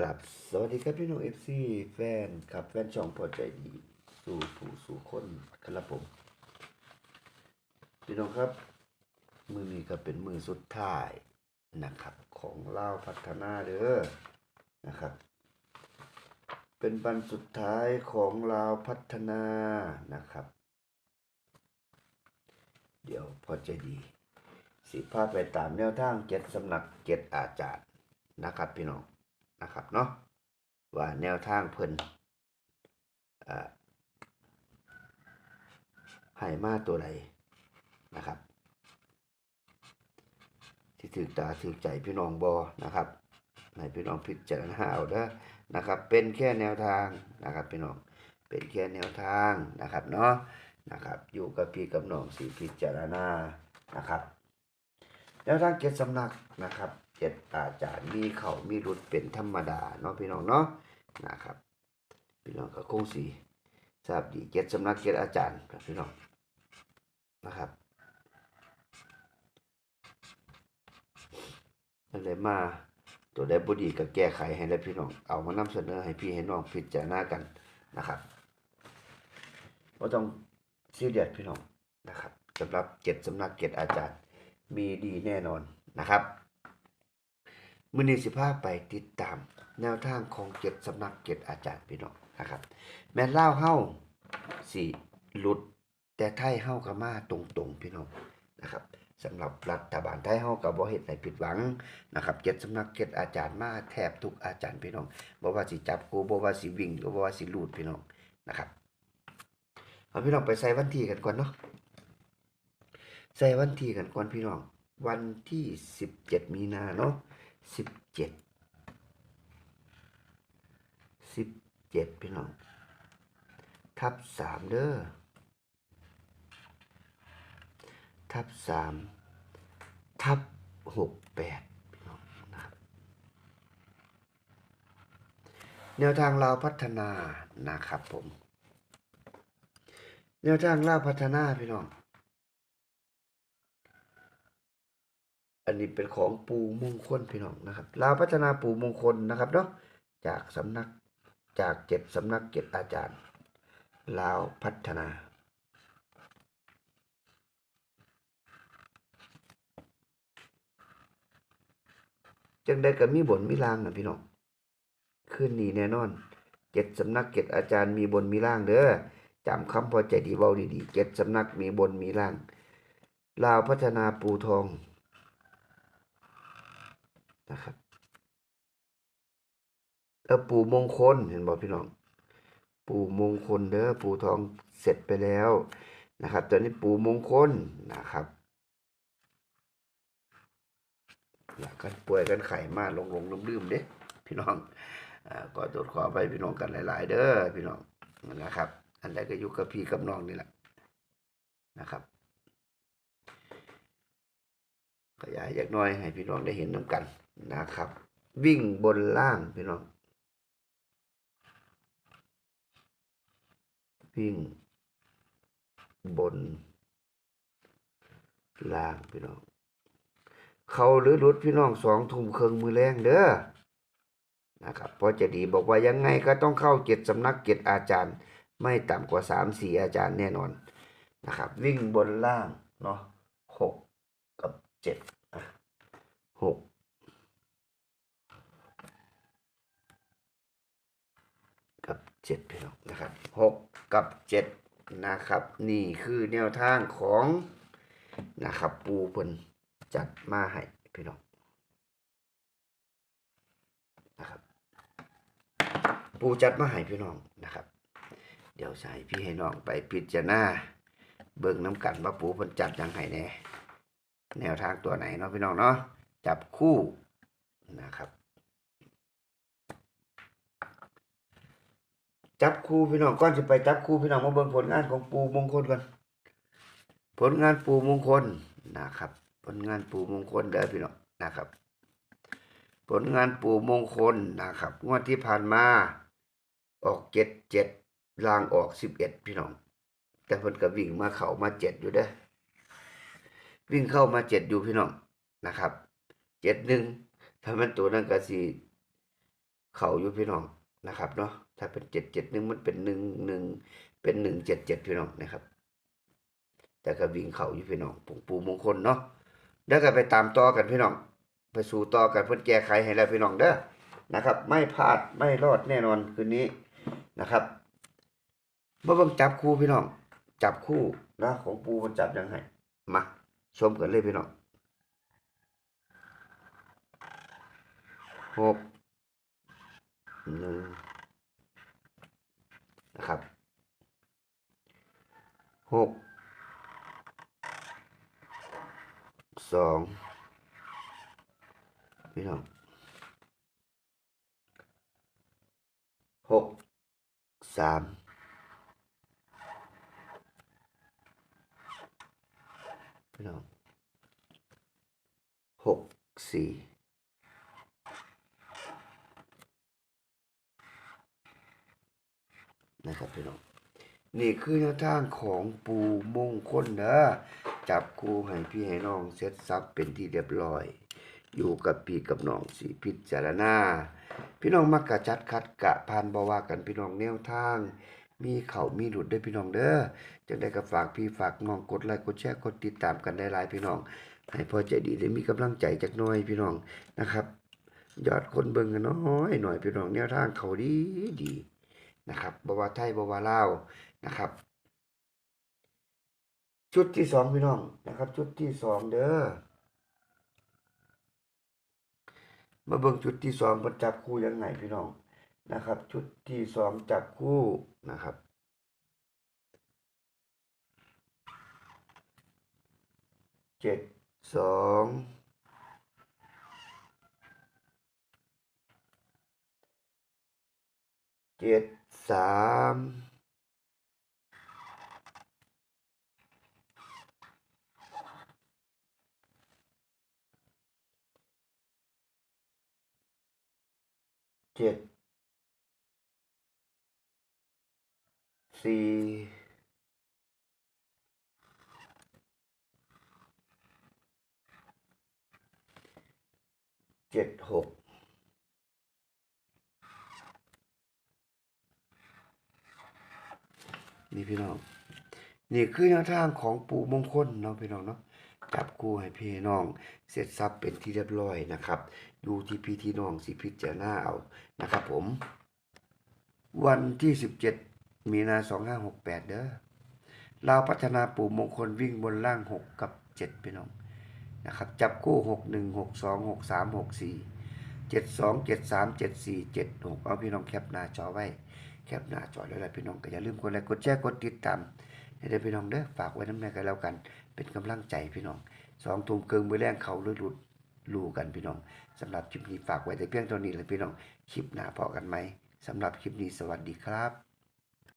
กลับสวัสดีครับพี่น้องเอฟซีแฟนครับแฟนช่องพอใจดี สู่ผู้สู่คนครับผม พี่น้องครับ มือนี้ก็เป็นมือสุดท้ายนะครับ ของเล่าพัฒนาเด้อนะครับ เป็นวันสุดท้ายของลาวพัฒนานะครับ เดี๋ยวพอใจดี สิพาไปตามแนวทางเจ็ดสำนักเจ็ดอาจารย์นะครับพี่น้อง นะครับเนาะว่าแนวทางเพิ่นเอ่อให้มาตัวใดนะครับ ที่ถือตาถือใจพี่น้องบอนะครับให้พี่น้องพิจารณาเอาเด้อนะครับ เป็นแค่แนวทางนะครับพี่น้องเป็นแค่แนวทางนะครับเนาะนะครับอยู่กับพี่กับน้องสีพิจารณานะครับแนวทางเจ็ดสำนักนะครับ เจ็ดอาจารย์มีเขามีรุดเป็นธรรมดาเนาะพี่น้องเนาะนะครับพี่น้องก็คงสีทราบดีเจ็ดสำนักเจ็ดอาจารย์ครับพี่น้องนะครับนั่นเลยมาตัวได้บดีก็แก้ไขให้แล้วพี่น้องเอามานำเสนอให้พี่ให้น้องพิจารณากันนะครับว่าต้องซีเรียสพี่น้องนะครับสำหรับเจ็ดสำนักเจ็ดอาจารย์มีดีแน่นอนนะครับ มือนี้สิภาไปติดตาม แนวทางของเจ็ดสำนักเจ็ดอาจารย์พี่น้องนะครับ แม่เล่าเฮ้าสีหลุด แต่ไทยเฮ้ากับมาตรงๆพี่น้องนะครับสำหรับรัฐบาลไทยเฮ้ากับบ่เฮ็ดให้ผิดหวังนะครับเจ็ดสำนักเจ็ดอาจารย์มาแทบทุกอาจารย์พี่น้องบ่ว่าสิจับกูบ่ว่าสิวิ่งหรือบ่ว่าสิลูดพี่น้องนะครับเอาพี่น้องไปใส่วันที่กันก่อนเนาะใส่วันที่กันก่อนพี่น้อง วันที่สิบเจ็ดมีนาเนาะ สิบเจ็ดสิบเจ็ดพี่น้อง ทับสามเด้อทับสามทับหกแปดพี่น้องนะครับแนวทางเราพัฒนานะครับผม แนวทางเราพัฒนาพี่น้อง อันนี้เป็นของปูมงคลพี่น้องนะครับลาวพัฒนาปูมงคลนะครับเนาะจากสำนักจากเจ็ดสำนักเจ็ดอาจารย์ลาวพัฒนาจังได้ก็มีบนมีล่างนะพี่น้องขึ้นนี่แน่นอนเจ็ดสำนักเจ็ดอาจารย์มีบนมีล่างเด้อจำคำพอใจดีเว้าดีๆเจ็ดสำนักมีบนมีล่างลาวพัฒนาปูทอง นะครับเออปู่มงคลเห็นบอกพี่น้อง ปู่มงคลเด้อปู่ทองเสร็จไปแล้วนะครับตอนนี้ปู่มงคลนะครับอยากกันป่วยกันไข่มาลงลงลืมลืมๆเด้พี่น้องอก็ตรวจขอไปพี่น้องกันหลาย ๆ เด้อพี่น้องนะครับ อันใดก็อยู่กับพี่กับน้องนี่แหละนะครับ ข ยายจากน้อยให้พี่น้องได้เห็นน้ำกันนะครับ วิ่งบนล่างพี่น้อง วิ่ง บน ล่างพี่น้อง เขาหรือรุดพี่น้องสองทุ่มเครื่องมือแรงเด้อนะครับเพอจะดีบอกว่ายังไงก็ต้องเข้าเกจ็ดสำนักเกจ็ดอาจารย์ ไม่ต่ำกว่าสามสี่อาจารย์แน่นอนนะครับ วิ่งบนล่างเนาะหกกับเจ็ด 6 กับ 7 นะครับ นี่คือแนวทางของนะครับ ปูเพิ่นจัดมาให้พี่น้องนะครับ ปูจัดมาให้พี่น้องนะครับ เดี๋ยวใส่พี่ให้น้องไปพิจารณาเบิ่งน้ำกันว่าปูเพิ่นจัดยังไงแน่แนวทางตัวไหนเนาะพี่น้องเนาะจับคู่นะครับ จับคู่พี่น้องก่อนจะไปจับคู่พี่น้องมาเบิ่งผลงานของปูมงคลก่อนผลงานปูมงคลนะครับ ผลงานปูมงคลเด้อพี่น้องนะครับ ผลงานปูมงคลนะครับงวดที่ผ่านมาออกเจ็ดเจ็ดลางออกสิบเอ็ดพี่น้อง แต่เพิ่นก็วิ่งมาเข้ามาเจ็ดอยู่เด้อวิ่งเข้ามาเจ็ดอยู่พี่น้องนะครับเจ็ดหนึ่งถ้ามันตัวนั้นก็สิเขาอยู่พี่น้อง นะครับเนาะถ้าเป็นเจ็ดเจ็ดหนึ่งมันเป็นหนึ่งหนึ่งเป็นหนึ่งเจ็ดเจ็ดพี่น้องนะครับ แต่ก็วิ่งเข่าอยู่พี่น้องปูปูมงคลเนาะเดี๋ยวก็ไปตามต่อกันพี่น้องไปสู่ต่อกันเพื่อแก้ไขให้แล้วพี่น้องเด้อนะครับ ไม่พลาดไม่รอดแน่นอนคืนนี้นะครับเมื่อเบิ่งจับคู่พี่น้อง จับคู่นะของปูมันจับยังไงมาชมกันเลยพี่น้องหก หนึ่งนะครับหกสองพี่น้องหกสามพี่น้องหกสี่ นะครับพี่น้องนี่คือแนวทางของปูมงคลเด้อจับคู่ให้พี่ให้น้องเสร็จสับเป็นที่เรียบร้อย อยู่กับพี่กับน้องสีพิจารณาพี่น้องมักกะจัดคัดกะพานบว่ากันพี่น้องแนวทาง มีเขามีหลุดด้วยพี่น้องเด้อจังได้ก็ฝากพี่ฝากน้องกดไลค์กดแชร์กดติดตามกันได้หลายพี่น้องให้พอใจดีได้มีกำลังใจจักน้อยพี่น้องนะครับ ยอดคนเบิ่งกันน้อยหน่อยพี่น้องแนวทางเขาดีดี นะครับบว่าไทยบว่าลาวนะครับ ชุดที่สองพี่น้องนะครับ ชุดที่สองเด้อมาเบิ่งชุดที่สองมันจับคู่ยังไงพี่น้องนะครับ ชุดที่สองจับคู่นะครับเจ็ดสอง เจ็ดสามเจ็ดสี่เจ็ดหก นี่พี่น้อง นี่คือแนวทางของปู่มงคลเนาะพี่น้องเนาะจับคู่ให้พี่น้อง เสร็จสับเป็นที่เรียบร้อยนะครับ อยู่ที่พี่ที่น้องสิพิจารณาเอานะครับ ผม วันที่17มีนา2568เด้อเราพัฒนาปู่มงคลวิ่งบนล่าง6กับ7พี่น้องนะครับจับคู่6 1 6 2 6 3 6 4 7 2 7 3 7 4 7 6เอาพี่น้องแคปหน้าจอไว้ แคปหน้าจอแล้วล่ะพี่น้องก็อย่าลืมกดไลค์กดแชร์กดติดตามให้ได้พี่น้องเด้อฝากไว้น้ำแน่กันแล้วกัน เป็นกำลังใจพี่น้องสองทุ่มเกิงมือแรงเขาหรือหลุดรู้กันพี่น้องสำหรับคลิปนี้ฝากไว้แต่เพียงเท่านี้เลยพี่น้องคลิปหน้าพอกันไหมสำหรับคลิปนี้สวัสดีครับ